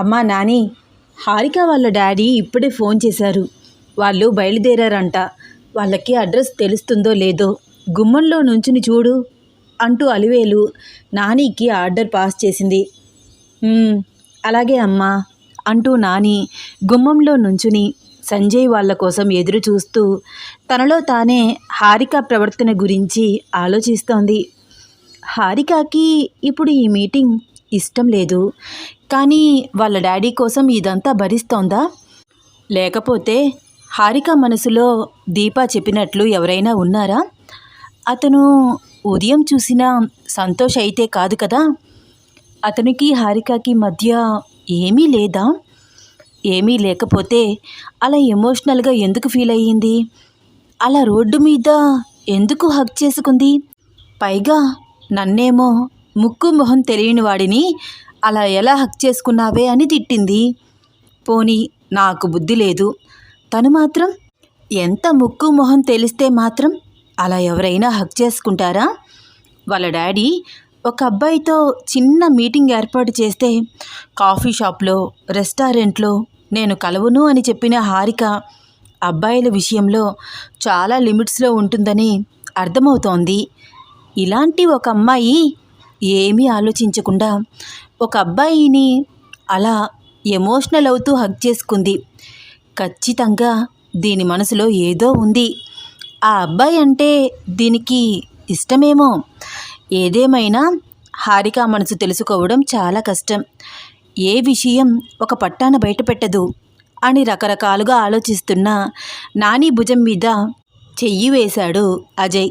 అమ్మా నాని హారిక వాళ్ళ డాడీ ఇప్పుడే ఫోన్ చేశారు. వాళ్ళు బయలుదేరారంట. వాళ్ళకి అడ్రస్ తెలుస్తుందో లేదో గుమ్మంలో నుంచుని చూడు అంటూ అలివేలు నానికి ఆర్డర్ పాస్ చేసింది. అలాగే అమ్మా అంటూ నాని గుమ్మంలో నుంచుని సంజయ్ వాళ్ళ కోసం ఎదురు చూస్తూ తనలో తానే హారిక ప్రవర్తన గురించి ఆలోచిస్తోంది. హారికకి ఇప్పుడు ఈ మీటింగ్ ఇష్టం లేదు. కానీ వాళ్ళ డాడీ కోసం ఇదంతా భరిస్తోందా? లేకపోతే హారిక మనసులో దీపా చెప్పినట్లు ఎవరైనా ఉన్నారా? అతను ఉదయం చూసిన సంతోష్ అయితే కాదు కదా? అతనికి హారికకి మధ్య ఏమీ లేదా? ఏమీ లేకపోతే అలా ఎమోషనల్గా ఎందుకు ఫీల్ అయ్యింది? అలా రోడ్డు మీద ఎందుకు హక్ చేసుకుంది? పైగా నన్నేమో ముక్కు మొహం తెలియని వాడిని అలా ఎలా హక్ చేసుకున్నావే అని తిట్టింది. పోనీ నాకు బుద్ధి లేదు. తను మాత్రం ఎంత ముక్కు మొహం తెలిస్తే మాత్రం అలా ఎవరైనా హక్ చేసుకుంటారా? వాళ్ళ డాడీ ఒక అబ్బాయితో చిన్న మీటింగ్ ఏర్పాటు చేస్తే కాఫీ షాప్లో రెస్టారెంట్లో నేను కలవను అని చెప్పిన హారిక అబ్బాయిల విషయంలో చాలా లిమిట్స్లో ఉంటుందని అర్థమవుతోంది. ఇలాంటి ఒక అమ్మాయి ఏమీ ఆలోచించకుండా ఒక అబ్బాయిని అలా ఎమోషనల్ అవుతూ హగ్ చేసుకుంది. ఖచ్చితంగా దీని మనసులో ఏదో ఉంది. ఆ అబ్బాయి అంటే దీనికి ఇష్టమేమో? ఏదేమైనా హారిక మనసు తెలుసుకోవడం చాలా కష్టం. ఏ విషయం ఒక పట్టాన బయటపెట్టదు అని రకరకాలుగా ఆలోచిస్తున్న నాని భుజం మీద చెయ్యి వేశాడు అజయ్.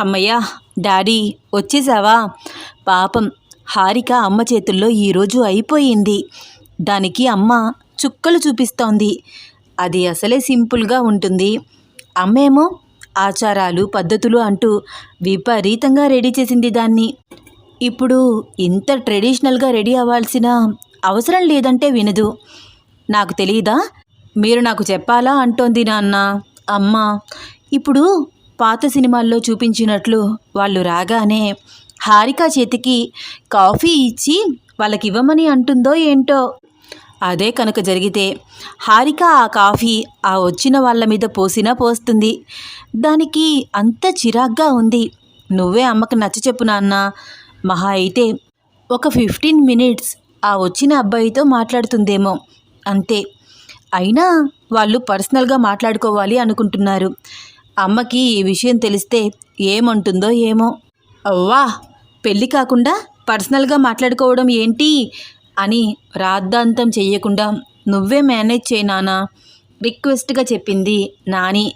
అమ్మయ్యా డాడీ వచ్చేసావా? పాపం హారిక అమ్మ చేతుల్లో ఈరోజు అయిపోయింది. దానికి అమ్మ చుక్కలు చూపిస్తోంది. అది అసలే సింపుల్గా ఉంటుంది. అమ్మేమో ఆచారాలు పద్ధతులు అంటూ విపరీతంగా రెడీ చేసింది దాన్ని. ఇప్పుడు ఇంత ట్రెడిషనల్గా రెడీ అవ్వాల్సిన అవసరం లేదంటే వినదు. నాకు తెలియదా మీరు నాకు చెప్పాలా? అంటోంది నాన్న. అమ్మ ఇప్పుడు పాత సినిమాల్లో చూపించినట్లు వాళ్ళు రాగానే హారిక చేతికి కాఫీ ఇచ్చి వాళ్ళకి ఇవ్వమని అంటుందో ఏంటో? అదే కనుక జరిగితే హారిక ఆ కాఫీ ఆ వచ్చిన వాళ్ళ మీద పోసినా పోస్తుంది. దానికి అంత చిరాగ్గా ఉంది. నువ్వే అమ్మకు నచ్చ చెప్పు నాన్న. మహా అయితే ఒక ఫిఫ్టీన్ మినిట్స్ ఆ వచ్చిన అబ్బాయితో మాట్లాడుతుందేమో. అంతే. అయినా వాళ్ళు పర్సనల్గా మాట్లాడుకోవాలి అనుకుంటున్నారు. అమ్మకి ఈ విషయం తెలిస్తే ఏమంటుందో ఏమో. అవ్వా! పెళ్ళి కాకుండా పర్సనల్గా మాట్లాడుకోవడం ఏంటి? అని రాద్ధాంతం చెయ్యకుండా నువ్వే మేనేజ్ చేయి నానా రిక్వెస్ట్గా చెప్పింది నాని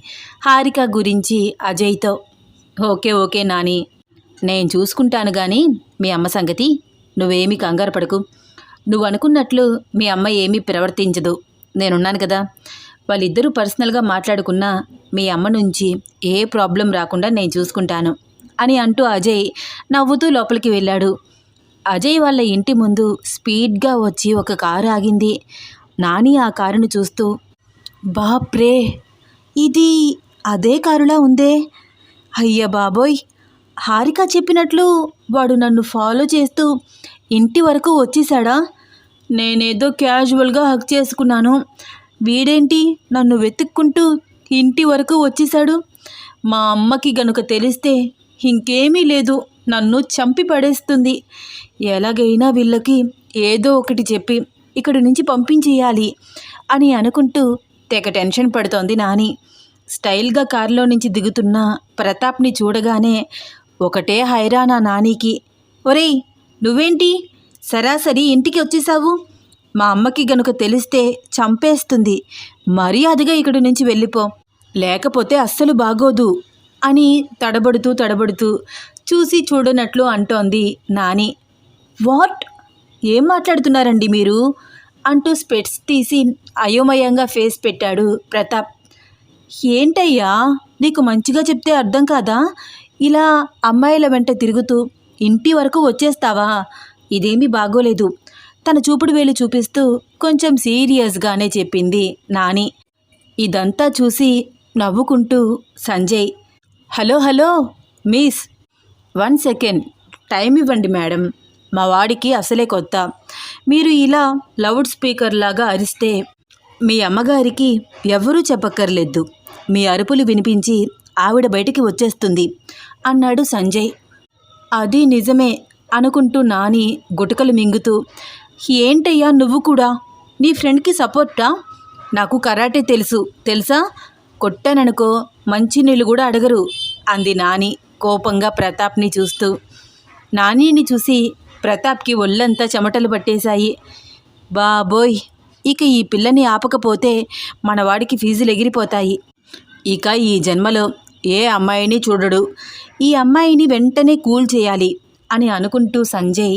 హారిక గురించి అజయ్తో. ఓకే ఓకే నాని నేను చూసుకుంటాను కానీ మీ అమ్మ సంగతి నువ్వేమీ కంగారు పడకు. నువ్వు అనుకున్నట్లు మీ అమ్మ ఏమీ ప్రవర్తించదు. నేనున్నాను కదా. వాళ్ళిద్దరూ పర్సనల్గా మాట్లాడుకున్నా మీ అమ్మ నుంచి ఏ ప్రాబ్లం రాకుండా నేను చూసుకుంటాను. అని అంటూ అజయ్ నవ్వుతూ లోపలికి వెళ్ళాడు. అజయ్ వాళ్ళ ఇంటి ముందు స్పీడ్గా వచ్చి ఒక కారు ఆగింది. నాని ఆ కారును చూస్తూ బాప్రే ఇది అదే కారులా ఉందే? అయ్య బాబోయ్! హారిక చెప్పినట్లు వాడు నన్ను ఫాలో చేస్తూ ఇంటి వరకు వచ్చేసాడా నేనేదో క్యాజువల్గా హక్ చేసుకున్నాను. వీడేంటి నన్ను వెతుక్కుంటూ ఇంటి వరకు వచ్చేసాడు మా అమ్మకి గనుక తెలిస్తే ఇంకేమీ లేదు. నన్ను చంపి పడేస్తుంది. ఎలాగైనా వీళ్ళకి ఏదో ఒకటి చెప్పి ఇక్కడి నుంచి పంపించేయాలి అని అనుకుంటూ తెగ టెన్షన్ పడుతోంది నాని. స్టైల్గా కారులో నుంచి దిగుతున్న ప్రతాప్ని చూడగానే ఒకటే హైరానా నానికి. ఒరేయ్ నువ్వేంటి? సరాసరి ఇంటికి వచ్చేసావు? మా అమ్మకి గనుక తెలిస్తే చంపేస్తుంది. మర్యాదగా ఇక్కడి నుంచి వెళ్ళిపో. లేకపోతే అస్సలు బాగోదు. అని తడబడుతూ తడబడుతూ చూసి చూడనట్లు అంటోంది నాని. వాట్? ఏం మాట్లాడుతున్నారండి మీరు? అంటూ స్పెట్స్ తీసి అయోమయంగా ఫేస్ పెట్టాడు ప్రతాప్. ఏంటయ్యా? నీకు మంచిగా చెప్తే అర్థం కాదా? ఇలా అమ్మాయిల వెంట తిరుగుతూ ఇంటి వరకు వచ్చేస్తావా? ఇదేమీ బాగోలేదు. తన చూపుడు వేలు చూపిస్తూ కొంచెం సీరియస్గానే చెప్పింది నాని. ఇదంతా చూసి నవ్వుకుంటూ Sanjay hello hello miss. One second. Time ఇవ్వండి మేడం. మా వాడికి అసలే కొత్త. మీరు ఇలా లౌడ్ స్పీకర్ లాగా అరిస్తే మీ అమ్మగారికి ఎవరూ చెప్పక్కర్లేదు. మీ అరుపులు వినిపించి ఆవిడ బయటికి వచ్చేస్తుంది అన్నాడు సంజయ్. అది నిజమే అనుకుంటూ నాని గుటకలు మింగుతూ ఏంటయ్యా నువ్వు కూడా? నీ ఫ్రెండ్కి సపోర్టా? నాకు కరాటే తెలుసు. తెలుసా? కొట్టాననుకో మంచినీళ్ళు కూడా అడగరు అంది నాని కోపంగా ప్రతాప్ని చూస్తూ. నానిని చూసి ప్రతాప్కి ఒళ్ళంతా చెమటలు పట్టేశాయి. బాబోయ్ ఇక ఈ పిల్లని ఆపకపోతే మనవాడికి ఫీజులు ఎగిరిపోతాయి. ఇక ఈ జన్మలో ఏ అమ్మాయిని చూడడు. ఈ అమ్మాయిని వెంటనే కూల్ చేయాలి అని అనుకుంటూ సంజయ్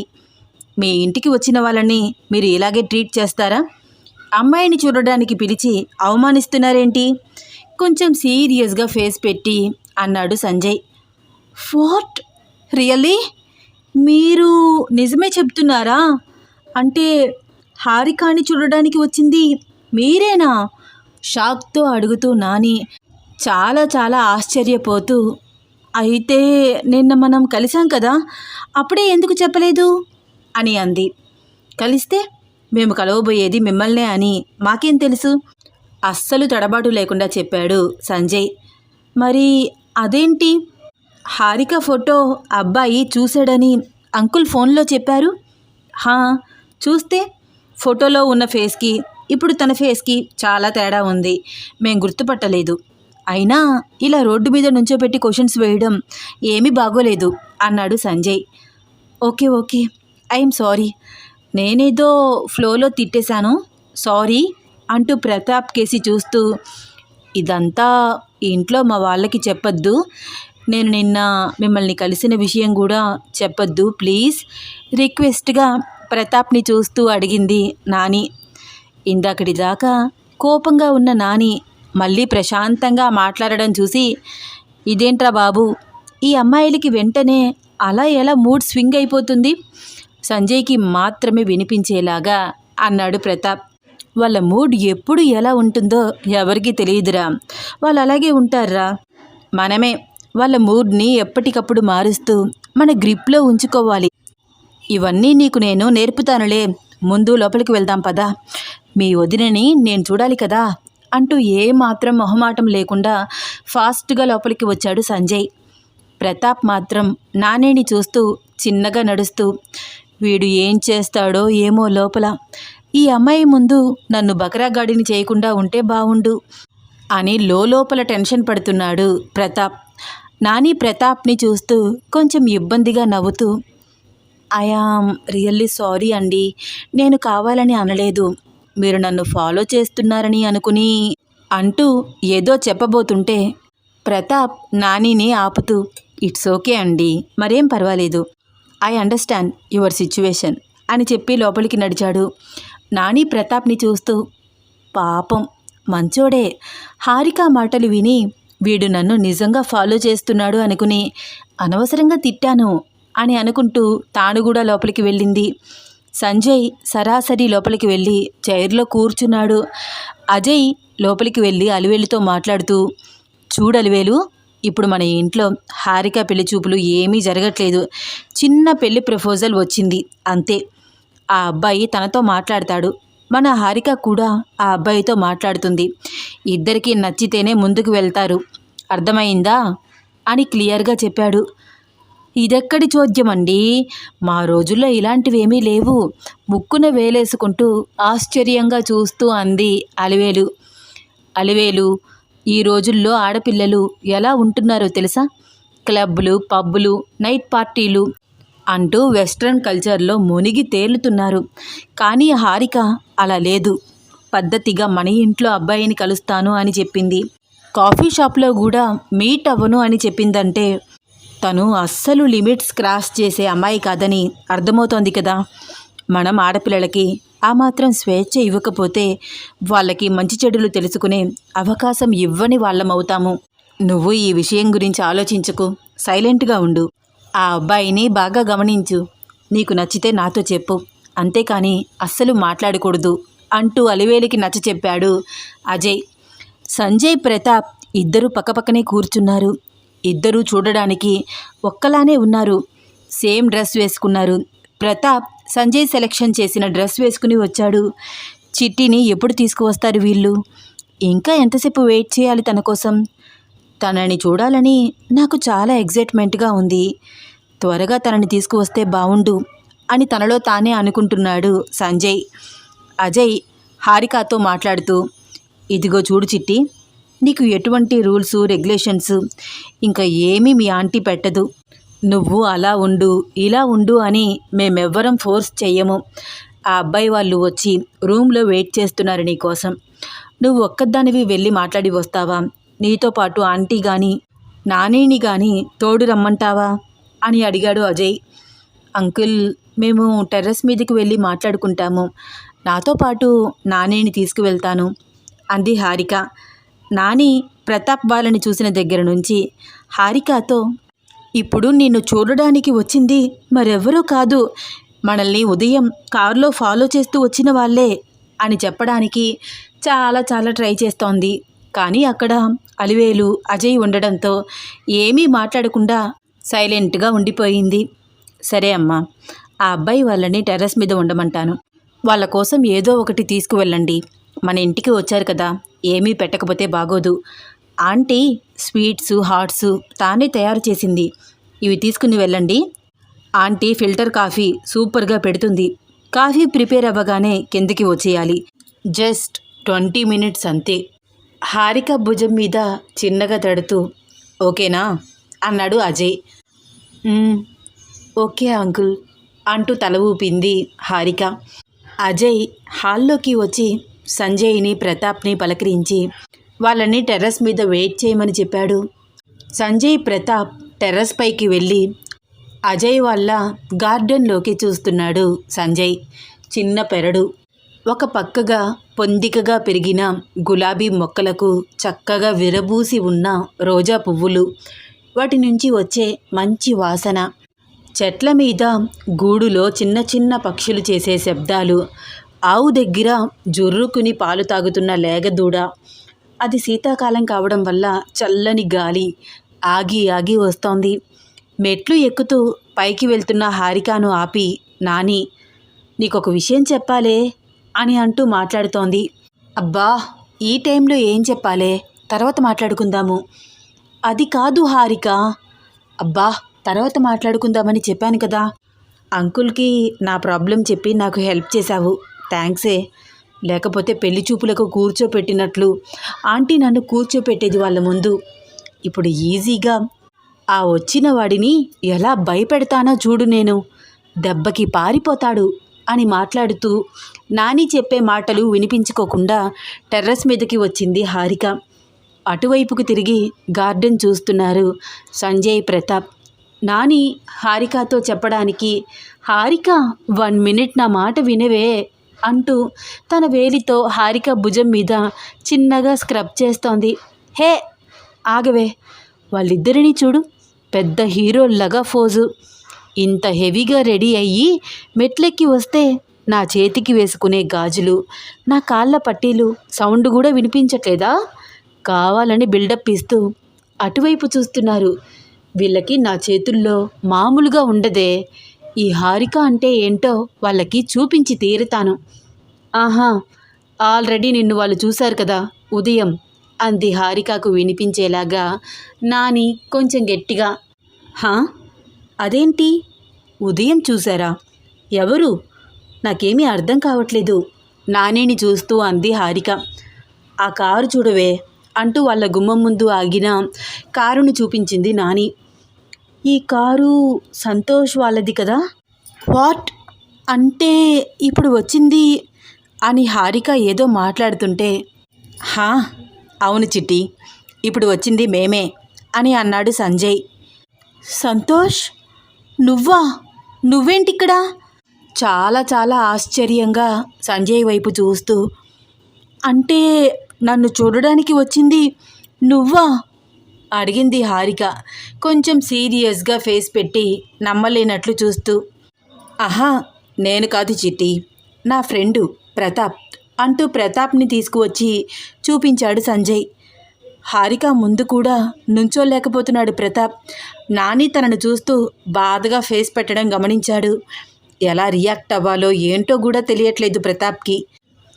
మీ ఇంటికి వచ్చిన వాళ్ళని మీరు ఇలాగే ట్రీట్ చేస్తారా? అమ్మాయిని చూడడానికి పిలిచి అవమానిస్తున్నారేంటి? కొంచెం సీరియస్గా ఫేస్ పెట్టి అన్నాడు సంజయ్. వాట్? రియల్లీ? మీరు నిజమే చెప్తున్నారా? అంటే హారికాని చూడడానికి వచ్చింది మీరేనా? షాక్తో అడుగుతూ నాని చాలా చాలా ఆశ్చర్యపోతూ అయితే నిన్న మనం కలిసాం కదా అప్పుడే ఎందుకు చెప్పలేదు? అని అంది. కలిస్తే? మేము కలవబోయేది మిమ్మల్నే అని మాకేం తెలుసు? అస్సలు తడబాటు లేకుండా చెప్పాడు సంజయ్. మరి అదేంటి? హారిక ఫోటో అబ్బాయి చూశాడని అంకుల్ ఫోన్లో చెప్పారు? హా చూస్తే ఫోటోలో ఉన్న ఫేస్కి ఇప్పుడు తన ఫేస్కి చాలా తేడా ఉంది. మేం గుర్తుపట్టలేదు. అయినా ఇలా రోడ్డు మీద నుంచోబెట్టి క్వశ్చన్స్ వేయడం ఏమీ బాగోలేదు అన్నాడు Sanjay. Okay okay I'm sorry. నేనేదో ఫ్లోలో తిట్టేశాను. సారీ. అంటూ ప్రతాప్ కేసి చూస్తూ ఇదంతా ఇంట్లో మా వాళ్ళకి చెప్పొద్దు. నేను నిన్న మిమ్మల్ని కలిసిన విషయం కూడా చెప్పొద్దు ప్లీజ్ రిక్వెస్ట్గా ప్రతాప్ని చూస్తూ అడిగింది నాని. ఇందాకటి దాకా కోపంగా ఉన్న నాని మళ్ళీ ప్రశాంతంగా మాట్లాడడం చూసి ఇదేంట్రా బాబు ఈ అమ్మాయిలకి వెంటనే అలా ఎలా మూడ్ స్వింగ్ అయిపోతుంది? సంజయ్కి మాత్రమే వినిపించేలాగా అన్నాడు ప్రతాప్. వాళ్ళ మూడ్ ఎప్పుడు ఎలా ఉంటుందో ఎవరికీ తెలియదురా. వాళ్ళు అలాగే ఉంటారా? మనమే వాళ్ళ మూడ్ని ఎప్పటికప్పుడు మారుస్తూ మన గ్రిప్లో ఉంచుకోవాలి. ఇవన్నీ నీకు నేను నేర్పుతానులే. ముందు లోపలికి వెళ్దాం పదా. మీ వదినని నేను చూడాలి కదా అంటూ ఏమాత్రం మొహమాటం లేకుండా ఫాస్ట్గా లోపలికి వచ్చాడు సంజయ్. ప్రతాప్ మాత్రం నానేని చూస్తూ చిన్నగా నడుస్తూ వీడు ఏం చేస్తాడో ఏమో లోపల. ఈ అమ్మాయి ముందు నన్ను బకరాగాడిని చేయకుండా ఉంటే బావుండు. అని లోపల టెన్షన్ పడుతున్నాడు ప్రతాప్. నాని ప్రతాప్ని చూస్తూ కొంచెం ఇబ్బందిగా నవ్వుతూ ఐఆమ్ రియల్లీ సారీ అండి. నేను కావాలని అనలేదు. మీరు నన్ను ఫాలో చేస్తున్నారని అనుకుని అంటూ ఏదో చెప్పబోతుంటే ప్రతాప్ నానిని ఆపుతూ ఇట్స్ ఓకే అండి. మరేం పర్వాలేదు. ఐ అండర్స్టాండ్ యువర్ సిచ్యువేషన్ అని చెప్పి లోపలికి నడిచాడు. నాని ప్రతాప్ని చూస్తూ పాపం మంచోడే. హారిక మాటలు విని వీడు నన్ను నిజంగా ఫాలో చేస్తున్నాడు అనుకుని అనవసరంగా తిట్టాను అని అనుకుంటూ తాను కూడా లోపలికి వెళ్ళింది. సంజయ్ సరాసరి లోపలికి వెళ్ళి చైర్లో కూర్చున్నాడు. అజయ్ లోపలికి వెళ్ళి అలివేలుతో మాట్లాడుతూ చూడు అలివేలు ఇప్పుడు మన ఇంట్లో హారిక పెళ్ళి చూపులు ఏమీ జరగట్లేదు. చిన్న పెళ్ళి ప్రపోజల్ వచ్చింది అంతే. ఆ అబ్బాయి తనతో మాట్లాడతాడు. మన హారిక కూడా ఆ అబ్బాయితో మాట్లాడుతుంది. ఇద్దరికీ నచ్చితేనే ముందుకు వెళ్తారు. అర్థమైందా? అని క్లియర్గా చెప్పాడు. ఇదెక్కడి చోద్యమండి? మా రోజుల్లో ఇలాంటివేమీ లేవు. ముక్కున వేలేసుకుంటూ ఆశ్చర్యంగా చూస్తూ అంది అలివేలు. అలివేలు ఈ రోజుల్లో ఆడపిల్లలు ఎలా ఉంటున్నారో తెలుసా? క్లబ్లు పబ్బులు నైట్ పార్టీలు అంటూ వెస్ట్రన్ కల్చర్లో మునిగి తేలుతున్నారు. కానీ హారిక అలా లేదు. పద్ధతిగా మన ఇంట్లో అబ్బాయిని కలుస్తాను అని చెప్పింది. కాఫీ షాప్లో కూడా మీట్ అవ్వను అని చెప్పిందంటే తను అస్సలు లిమిట్స్ క్రాస్ చేసే అమ్మాయి కాదని అర్థమవుతోంది కదా. మనం ఆడపిల్లలకి ఆ మాత్రం స్వేచ్ఛ ఇవ్వకపోతే వాళ్ళకి మంచి చెడులు తెలుసుకునే అవకాశం ఇవ్వని వాళ్ళమవుతాము. నువ్వు ఈ విషయం గురించి ఆలోచించకు. సైలెంట్గా ఉండు. ఆ అబ్బాయిని బాగా గమనించు. నీకు నచ్చితే నాతో చెప్పు. అంతేకాని అస్సలు మాట్లాడకూడదు అంటూ అలివేలికి నచ్చ చెప్పాడు అజయ్. సంజయ్ ప్రతాప్ ఇద్దరు పక్కపక్కనే కూర్చున్నారు. ఇద్దరూ చూడడానికి ఒక్కలానే ఉన్నారు. సేమ్ డ్రెస్ వేసుకున్నారు. ప్రతాప్ సంజయ్ సెలెక్షన్ చేసిన డ్రెస్ వేసుకుని వచ్చాడు. చిట్టిని ఎప్పుడు తీసుకువస్తారు వీళ్ళు? ఇంకా ఎంతసేపు వెయిట్ చేయాలి తన కోసం? తనని చూడాలని నాకు చాలా ఎగ్జైట్మెంట్గా ఉంది. త్వరగా తనని తీసుకువస్తే బావుండు అని తనలో తానే అనుకుంటున్నాడు సంజయ్. అజయ్ హారికతో మాట్లాడుతూ ఇదిగో చూడు చిట్టి నీకు ఎటువంటి రూల్స్ రెగ్యులేషన్స్ ఇంకా ఏమీ మీ ఆంటీ పెట్టదు. నువ్వు అలా ఉండు ఇలా ఉండు అని మేమెవ్వరం ఫోర్స్ చెయ్యము. ఆ అబ్బాయి వాళ్ళు వచ్చి రూమ్లో వెయిట్ చేస్తున్నారు నీకోసం నువ్వు ఒక్కదానివి వెళ్ళి మాట్లాడి వస్తావా? నీతో పాటు ఆంటీ కానీ నానేని కానీ తోడు రమ్మంటావా? అని అడిగాడు అజయ్. అంకుల్ మేము టెర్రస్ మీదకి వెళ్ళి మాట్లాడుకుంటాము. నాతో పాటు నానేని తీసుకువెళ్తాను అంది హారిక. నాని ప్రతాప్ వాళ్ళని చూసిన దగ్గర నుంచి హారికతో ఇప్పుడు నిన్ను చూడడానికి వచ్చింది మరెవ్వరూ కాదు. మనల్ని ఉదయం కారులో ఫాలో చేస్తూ వచ్చిన వాళ్ళే అని చెప్పడానికి చాలా చాలా ట్రై చేస్తోంది. కానీ అక్కడ అలివేలు అజయ్ ఉండడంతో ఏమీ మాట్లాడకుండా సైలెంట్గా ఉండిపోయింది. సరే అమ్మా ఆ అబ్బాయి వాళ్ళని టెర్రస్ మీద ఉండమంటాను. వాళ్ళ కోసం ఏదో ఒకటి తీసుకువెళ్ళండి. మన ఇంటికి వచ్చారు కదా ఏమీ పెట్టకపోతే బాగోదు. ఆంటీ స్వీట్స్ హాట్స్ తానే తయారు చేసింది. ఇవి తీసుకుని వెళ్ళండి. ఆంటీ ఫిల్టర్ కాఫీ సూపర్గా పెడుతుంది. కాఫీ ప్రిపేర్ అవ్వగానే కిందకి వచ్చేయాలి. జస్ట్ ట్వంటీ మినిట్స్ అంతే. హారిక భుజం మీద చిన్నగా తడుతూ ఓకేనా? అన్నాడు అజయ్. ఓకే అంకుల్ అంటూ తల ఊపింది హారిక. అజయ్ హాల్లోకి వచ్చి సంజయ్ని ప్రతాప్ని పలకరించి వాళ్ళని టెర్రస్ మీద వెయిట్ చేయమని చెప్పాడు. సంజయ్ ప్రతాప్ టెర్రస్ పైకి వెళ్ళి అజయ్ వాళ్ళ గార్డెన్లోకి చూస్తున్నాడు సంజయ్ చిన్న పెరడు. ఒక పక్కగా పొందికగా పెరిగిన గులాబీ మొక్కలకు చక్కగా విరబూసి ఉన్న రోజా పువ్వులు వాటి నుంచి వచ్చే మంచి వాసన. చెట్ల మీద గూడులో చిన్న చిన్న పక్షులు చేసే శబ్దాలు ఆవు దగ్గర జుర్రుకుని పాలు తాగుతున్న లేగదూడ. అది శీతాకాలం కావడం వల్ల చల్లని గాలి ఆగి ఆగి వస్తోంది. మెట్లు ఎక్కుతూ పైకి వెళ్తున్న హారికాను ఆపి నాని నీకొక విషయం చెప్పాలే. అని అంటూ మాట్లాడుతోంది. అబ్బా ఈ టైంలో ఏం చెప్పాలే? తర్వాత మాట్లాడుకుందాము. అది కాదు హారిక. అబ్బా తర్వాత మాట్లాడుకుందామని చెప్పాను కదా. అంకుల్కి నా ప్రాబ్లం చెప్పి నాకు హెల్ప్ చేశావు. థ్యాంక్సే లేకపోతే పెళ్ళి చూపులకు కూర్చోపెట్టినట్లు. ఆంటీ నన్ను కూర్చోపెట్టేది వాళ్ళ ముందు. ఇప్పుడు ఈజీగా. ఆ వచ్చిన వాడిని ఎలా భయపెడతానో చూడు నేను. దెబ్బకి పారిపోతాడు. అని మాట్లాడుతూ నాని చెప్పే మాటలు వినిపించుకోకుండా టెర్రస్ మీదకి వచ్చింది హారిక. అటువైపుకు తిరిగి గార్డెన్ చూస్తున్నారు సంజయ్ ప్రతాప్. నాని హారికతో చెప్పడానికి హారిక వన్ మినిట్ నా మాట వినవే అంటూ తన వేలితో హారిక భుజం మీద చిన్నగా స్క్రబ్ చేస్తోంది. హే ఆగవే వాళ్ళిద్దరినీ చూడు పెద్ద హీరోల్లాగా ఫోజు. ఇంత హెవీగా రెడీ అయ్యి మెట్లెక్కి వస్తే నా చేతికి వేసుకునే గాజులు నా కాళ్ళ పట్టీలు సౌండ్ కూడా వినిపించట్లేదా? కావాలని బిల్డప్ ఇస్తూ అటువైపు చూస్తున్నారు. వీళ్ళకి నా చేతుల్లో మామూలుగా ఉండదే. ఈ హారిక అంటే ఏంటో వాళ్ళకి చూపించి తీరుతాను. ఆహా ఆల్రెడీ నిన్ను వాళ్ళు చూశారు కదా ఉదయం అంది హారికకు వినిపించేలాగా. నాని కొంచెం గట్టిగా హా? అదేంటి? ఉదయం చూసారా ఎవరు? నాకేమీ అర్థం కావట్లేదు. నానేని చూస్తూ అంది హారిక. ఆ కారు చూడవే అంటూ వాళ్ళ గుమ్మం ముందు ఆగిన కారును చూపించింది నాని. ఈ కారు సంతోష్ వాళ్ళది కదా? వాట్? అంటే ఇప్పుడు వచ్చింది అని హారిక ఏదో మాట్లాడుతుంటే హా అవును చిట్టి ఇప్పుడు వచ్చింది మేమే అని అన్నాడు సంజయ్. సంతోష్? నువ్వా? నువ్వేంటిక్కడ? చాలా చాలా ఆశ్చర్యంగా సంజయ్ వైపు చూస్తూ అంటే నన్ను చూడడానికి వచ్చింది నువ్వా? అడిగింది హారిక కొంచెం సీరియస్గా ఫేస్ పెట్టి నమ్మలేనట్లు చూస్తూ. ఆహా నేను కాదు చిట్టి నా ఫ్రెండు ప్రతాప్ అంటూ ప్రతాప్ని తీసుకువచ్చి చూపించాడు సంజయ్. హారిక ముందు కూడా నుంచోలేకపోతున్నాడు ప్రతాప్. నాని తనను చూస్తూ బాధగా ఫేస్ పెట్టడం గమనించాడు. ఎలా రియాక్ట్ అవ్వాలో ఏంటో కూడా తెలియట్లేదు ప్రతాప్కి.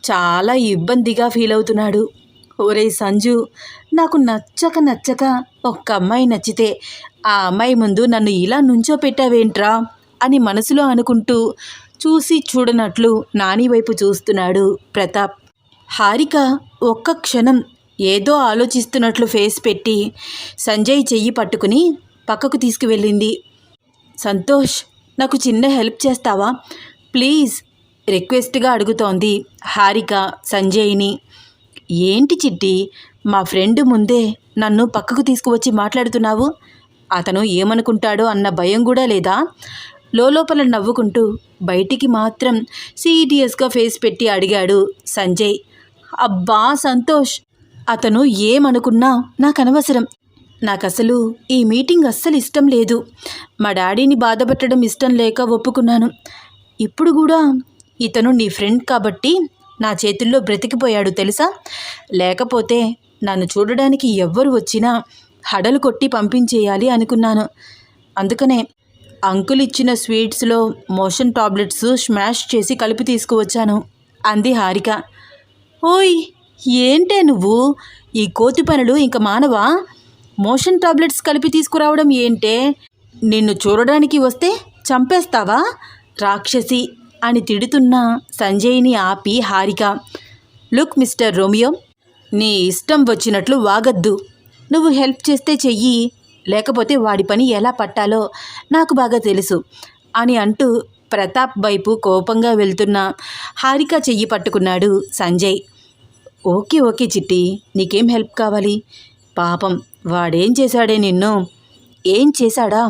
చాలా ఇబ్బందిగా ఫీల్ అవుతున్నాడు. ఒరే సంజు నాకు నచ్చక నచ్చక ఒక్క అమ్మాయి నచ్చితే ఆ అమ్మాయి ముందు నన్ను ఇలా నుంచో పెట్టావేంట్రా అని మనసులో అనుకుంటూ చూసి చూడనట్లు నాని వైపు చూస్తున్నాడు ప్రతాప్. హారిక ఒక్క క్షణం ఏదో ఆలోచిస్తున్నట్లు ఫేస్ పెట్టి సంజయ్ చెయ్యి పట్టుకుని పక్కకు తీసుకువెళ్ళింది. సంతోష్ నాకు చిన్న హెల్ప్ చేస్తావా? ప్లీజ్ రిక్వెస్ట్గా అడుగుతోంది హారిక సంజయ్ని. ఏంటి చిట్టి మా ఫ్రెండ్ ముందే నన్ను పక్కకు తీసుకువచ్చి మాట్లాడుతున్నావు? అతను ఏమనుకుంటాడో అన్న భయం కూడా లేదా? లోపల నవ్వుకుంటూ బయటికి మాత్రం సీరియస్గా ఫేస్ పెట్టి అడిగాడు సంజయ్. అబ్బా సంతోష్ అతను ఏమనుకున్నా నాకు అనవసరం నాకు అసలు ఈ మీటింగ్ అస్సలు ఇష్టం లేదు. మా డాడీని బాధపెట్టడం ఇష్టం లేక ఒప్పుకున్నాను. ఇప్పుడు కూడా ఇతను నీ ఫ్రెండ్ కాబట్టి నా చేతుల్లో బ్రతికిపోయాడు తెలుసా? లేకపోతే నన్ను చూడడానికి ఎవ్వరు వచ్చినా హడలు కొట్టి పంపించేయాలి అనుకున్నాను. అందుకనే అంకుల్ ఇచ్చిన స్వీట్స్లో మోషన్ టాబ్లెట్స్ స్మాష్ చేసి కలిపి తీసుకువచ్చాను. అంది హారిక. ఓయ్! ఏంటే నువ్వు? ఈ కోతి పనులు ఇంక మానవా? మోషన్ టాబ్లెట్స్ కలిపి తీసుకురావడం ఏంటే? నిన్ను చూడడానికి వస్తే చంపేస్తావా? రాక్షసి అని తిడుతున్న సంజయ్ని ఆపి హారిక. లుక్ మిస్టర్ రోమియో నీ ఇష్టం వచ్చినట్లు వాగద్దు. నువ్వు హెల్ప్ చేస్తే చెయ్యి లేకపోతే వాడి పని ఎలా పట్టాలో నాకు బాగా తెలుసు అని అంటూ ప్రతాప్ వైపు కోపంగా వెళ్తున్న హారిక చెయ్యి పట్టుకున్నాడు సంజయ్. ఓకే ఓకే చిట్టి నీకేం హెల్ప్ కావాలి? పాపం వాడేం చేశాడే నిన్ను? ఏం చేశాడా?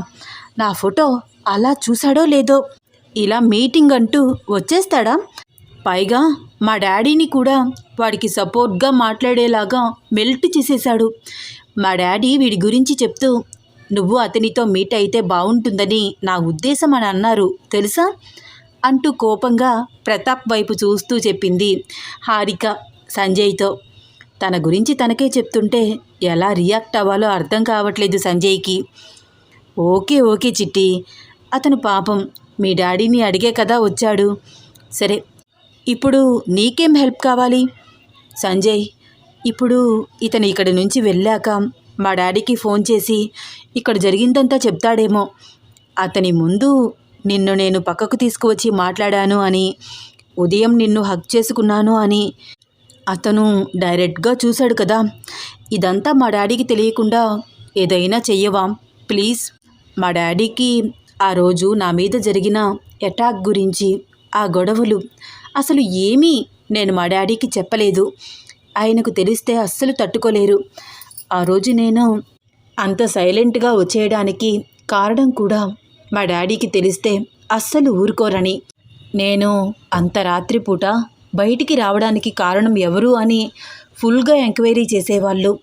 నా ఫోటో అలా చూశాడో లేదో? ఇలా మీటింగ్ అంటూ వచ్చేస్తాడా? పైగా మా డాడీని కూడా వాడికి సపోర్ట్గా మాట్లాడేలాగా మెల్ట్ చేసేశాడు. మా డాడీ వీడి గురించి చెప్తూ నువ్వు అతనితో మీట్ అయితే బాగుంటుందని నా ఉద్దేశం అని అన్నారు తెలుసా? అంటూ కోపంగా ప్రతాప్ వైపు చూస్తూ చెప్పింది హారిక. సంజయ్తో. తన గురించి తనకే చెప్తుంటే ఎలా రియాక్ట్ అవ్వాలో అర్థం కావట్లేదు సంజయ్కి. ఓకే ఓకే చిట్టి. అతను పాపం మీ డాడీని అడిగే కదా వచ్చాడు. సరే ఇప్పుడు నీకేం హెల్ప్ కావాలి? సంజయ్ ఇప్పుడు ఇతను ఇక్కడి నుంచి వెళ్ళాక మా డాడీకి ఫోన్ చేసి ఇక్కడ జరిగిందంతా చెప్తాడేమో. అతని ముందు నిన్ను నేను పక్కకు తీసుకువచ్చి మాట్లాడాను అని ఉదయం నిన్ను హక్ చేసుకున్నాను అని అతను డైరెక్ట్గా చూశాడు కదా. ఇదంతా మా డాడీకి తెలియకుండా ఏదైనా చెయ్యవా? ప్లీజ్. మా డాడీకి ఆ రోజు నా మీద జరిగిన అటాక్ గురించి ఆ గొడవలు అసలు ఏమీ నేను మా డాడీకి చెప్పలేదు. ఆయనకు తెలిస్తే అస్సలు తట్టుకోలేరు. ఆ రోజు నేను అంత సైలెంట్గా వచ్చేయడానికి కారణం కూడా మా డాడీకి తెలిస్తే అస్సలు ఊరుకోరని. నేను అంత రాత్రిపూట బయటికి రావడానికి కారణం ఎవరు అని ఫుల్గా ఎంక్వైరీ చేసేవాళ్ళు.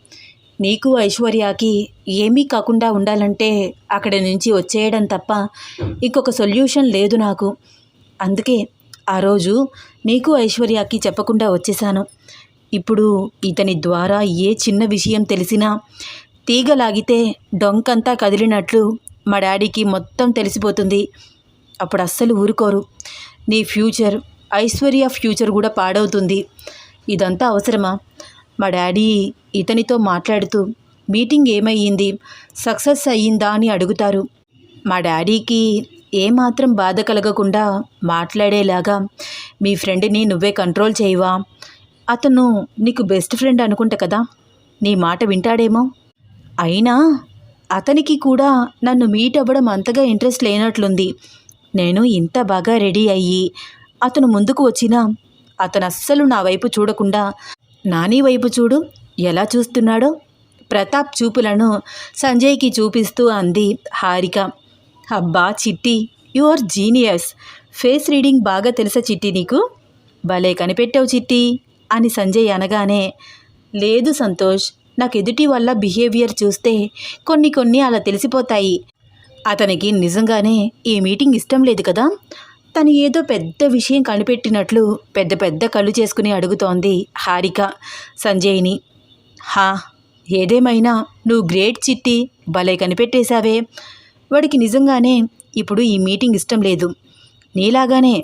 నీకు ఐశ్వర్యకి ఏమీ కాకుండా ఉండాలంటే అక్కడి నుంచి వచ్చేయడం తప్ప ఇంకొక సొల్యూషన్ లేదు నాకు. అందుకే ఆ రోజు నీకు ఐశ్వర్యకి చెప్పకుండా వచ్చేసాను ఇప్పుడు ఇతని ద్వారా ఏ చిన్న విషయం తెలిసినా తీగలాగితే డొంకంతా కదిలినట్లు మా డాడీకి మొత్తం తెలిసిపోతుంది. అప్పుడు అస్సలు ఊరుకోరు. నీ ఫ్యూచర్ ఐశ్వర్య ఫ్యూచర్ కూడా పాడవుతుంది. ఇదంతా అవసరమా? మా డాడీ ఇతనితో మాట్లాడుతూ మీటింగ్ ఏమయ్యింది? సక్సెస్ అయ్యిందా? అని అడుగుతారు. మా డాడీకి ఏమాత్రం బాధ కలగకుండా మాట్లాడేలాగా మీ ఫ్రెండ్ని నువ్వే కంట్రోల్ చేయవా? అతను నీకు బెస్ట్ ఫ్రెండ్ అనుకుంటా కదా? నీ మాట వింటాడేమో? అయినా అతనికి కూడా నన్ను మీట్ అవ్వడం అంతగా ఇంట్రెస్ట్ లేనట్లుంది. నేను ఇంత బాగా రెడీ అయ్యి అతను ముందుకు వచ్చినా అతను అస్సలు నా వైపు చూడకుండా నాని వైపు చూడు ఎలా చూస్తున్నాడో? ప్రతాప్ చూపులను సంజయ్కి చూపిస్తూ అంది హారిక. అబ్బా Chitti you are genius. Face reading బాగా తెలుసా చిట్టి నీకు? భలే కనిపెట్టావు చిట్టి అని సంజయ్ అనగానే లేదు సంతోష్ నాకు ఎదుటి వల్ల బిహేవియర్ చూస్తే కొన్ని కొన్ని అలా తెలిసిపోతాయి. అతనికి నిజంగానే ఈ మీటింగ్ ఇష్టం లేదు కదా? తను ఏదో పెద్ద విషయం కనిపెట్టినట్లు పెద్ద పెద్ద కళ్ళు చేసుకుని అడుగుతోంది హారిక సంజయ్ని. హా ఏదేమైనా నువ్వు గ్రేట్ చిట్టి భలే కనిపెట్టేశావే. వాడికి నిజంగానే ఇప్పుడు ఈ మీటింగ్ ఇష్టం లేదు. నీలాగానే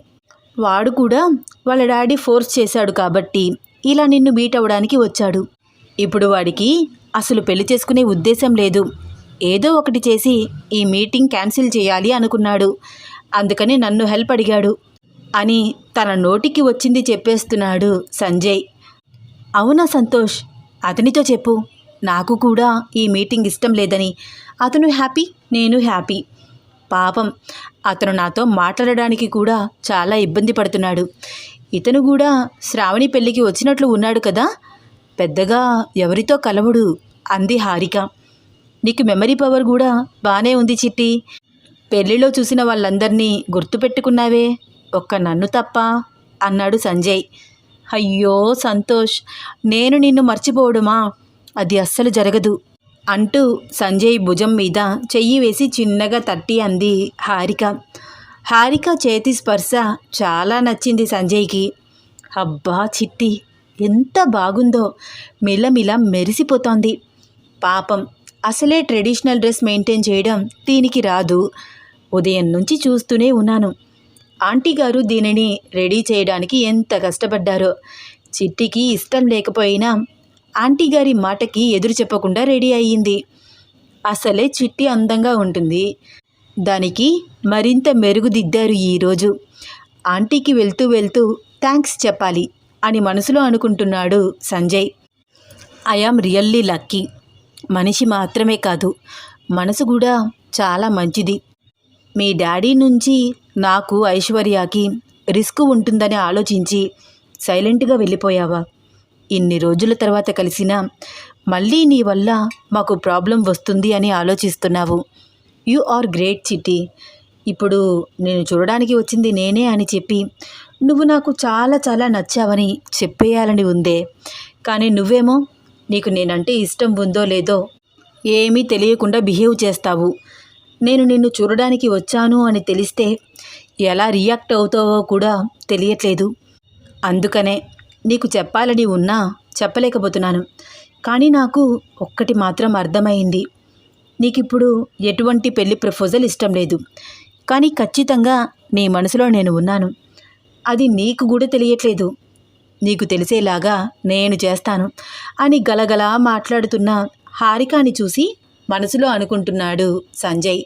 వాడు కూడా వాళ్ళ డాడీ ఫోర్స్ చేశాడు కాబట్టి ఇలా నిన్ను మీట్ అవ్వడానికి వచ్చాడు. ఇప్పుడు వాడికి అసలు పెళ్ళి చేసుకునే ఉద్దేశం లేదు. ఏదో ఒకటి చేసి ఈ మీటింగ్ క్యాన్సిల్ చేయాలి అనుకున్నాడు. అందుకని నన్ను హెల్ప్ అడిగాడు. అని తన నోటికి వచ్చింది చెప్పేస్తున్నాడు సంజయ్. అవునా సంతోష్? అతనితో చెప్పు. నాకు కూడా ఈ మీటింగ్ ఇష్టం లేదని. అతను హ్యాపీ నేను హ్యాపీ. పాపం అతను నాతో మాట్లాడడానికి కూడా చాలా ఇబ్బంది పడుతున్నాడు. ఇతను కూడా శ్రావణి పెళ్ళికి వచ్చినట్లు ఉన్నాడు కదా? పెద్దగా ఎవరితో కలవడు అంది హారిక. నీకు మెమరీ పవర్ కూడా బాగానే ఉంది చిట్టి. పెళ్ళిలో చూసిన వాళ్ళందరినీ గుర్తుపెట్టుకున్నావే? ఒక్క నన్ను తప్ప అన్నాడు సంజయ్. అయ్యో సంతోష్ నేను నిన్ను మర్చిపోవడమా? అది అస్సలు జరగదు అంటూ సంజయ్ భుజం మీద చెయ్యి వేసి చిన్నగా తట్టి అంది హారిక. హారిక చేతి స్పర్శ చాలా నచ్చింది సంజయ్కి. అబ్బా చిట్టి ఎంత బాగుందో! మిలమిల మెరిసిపోతోంది. పాపం అసలే ట్రెడిషనల్ డ్రెస్ మెయింటైన్ చేయడం దీనికి రాదు. ఉదయం నుంచి చూస్తూనే ఉన్నాను. ఆంటీ గారు దీనిని రెడీ చేయడానికి ఎంత కష్టపడ్డారో. చిట్టికి ఇష్టం లేకపోయినా ఆంటీ గారి మాటకి ఎదురు చెప్పకుండా రెడీ అయ్యింది. అసలే చిట్టి అందంగా ఉంటుంది. దానికి మరింత మెరుగుదిద్దారు ఈరోజు ఆంటీకి వెళ్తూ వెళ్తూ థ్యాంక్స్ చెప్పాలి అని మనసులో అనుకుంటున్నాడు సంజయ్. I am really lucky. మనిషి మాత్రమే కాదు మనసు కూడా చాలా మంచిది. మీ డాడీ నుంచి నాకు ఐశ్వర్యకి రిస్క్ ఉంటుందని ఆలోచించి సైలెంట్గా వెళ్ళిపోయావా? ఇన్ని రోజుల తర్వాత కలిసినా మళ్ళీ నీ వల్ల మాకు ప్రాబ్లం వస్తుంది అని ఆలోచిస్తున్నావు. యు ఆర్ గ్రేట్ చిట్టి. ఇప్పుడు నేను చూడడానికి వచ్చింది నేనే అని చెప్పి నువ్వు నాకు చాలా చాలా నచ్చావని చెప్పేయాలని ఉందే. కానీ నువ్వేమో నీకు నేనంటే ఇష్టం ఉందో లేదో ఏమీ తెలియకుండా బిహేవ్ చేస్తావు. నేను నిన్ను చూడడానికి వచ్చాను అని తెలిస్తే ఎలా రియాక్ట్ అవుతావో కూడా తెలియట్లేదు. అందుకనే నీకు చెప్పాలని ఉన్నా చెప్పలేకపోతున్నాను. కానీ నాకు ఒక్కటి మాత్రం అర్థమైంది. నీకిప్పుడు ఎటువంటి పెళ్ళి ప్రపోజల్ ఇష్టం లేదు. కానీ ఖచ్చితంగా నీ మనసులో నేను ఉన్నాను. అది నీకు కూడా తెలియట్లేదు. నీకు తెలిసేలాగా నేను చేస్తాను అని గలగలా మాట్లాడుతున్న హారికాని చూసి మనసులో అనుకుంటున్నాడు సంజయ్.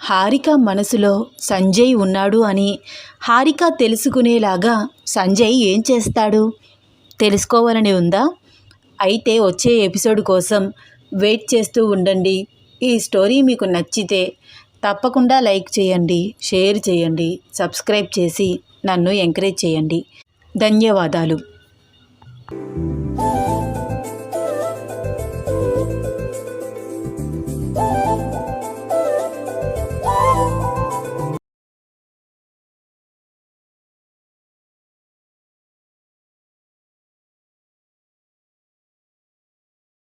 హారిక మనసులో సంజయ్ ఉన్నాడు అని హారిక తెలుసుకునేలాగా సంజయ్ ఏం చేస్తాడు? తెలుసుకోవాలని ఉందా? అయితే వచ్చే ఎపిసోడ్ కోసం వెయిట్ చేస్తూ ఉండండి. ఈ స్టోరీ మీకు నచ్చితే తప్పకుండా లైక్ చేయండి షేర్ చేయండి సబ్స్క్రైబ్ చేసి నన్ను ఎంకరేజ్ చేయండి. ధన్యవాదాలు.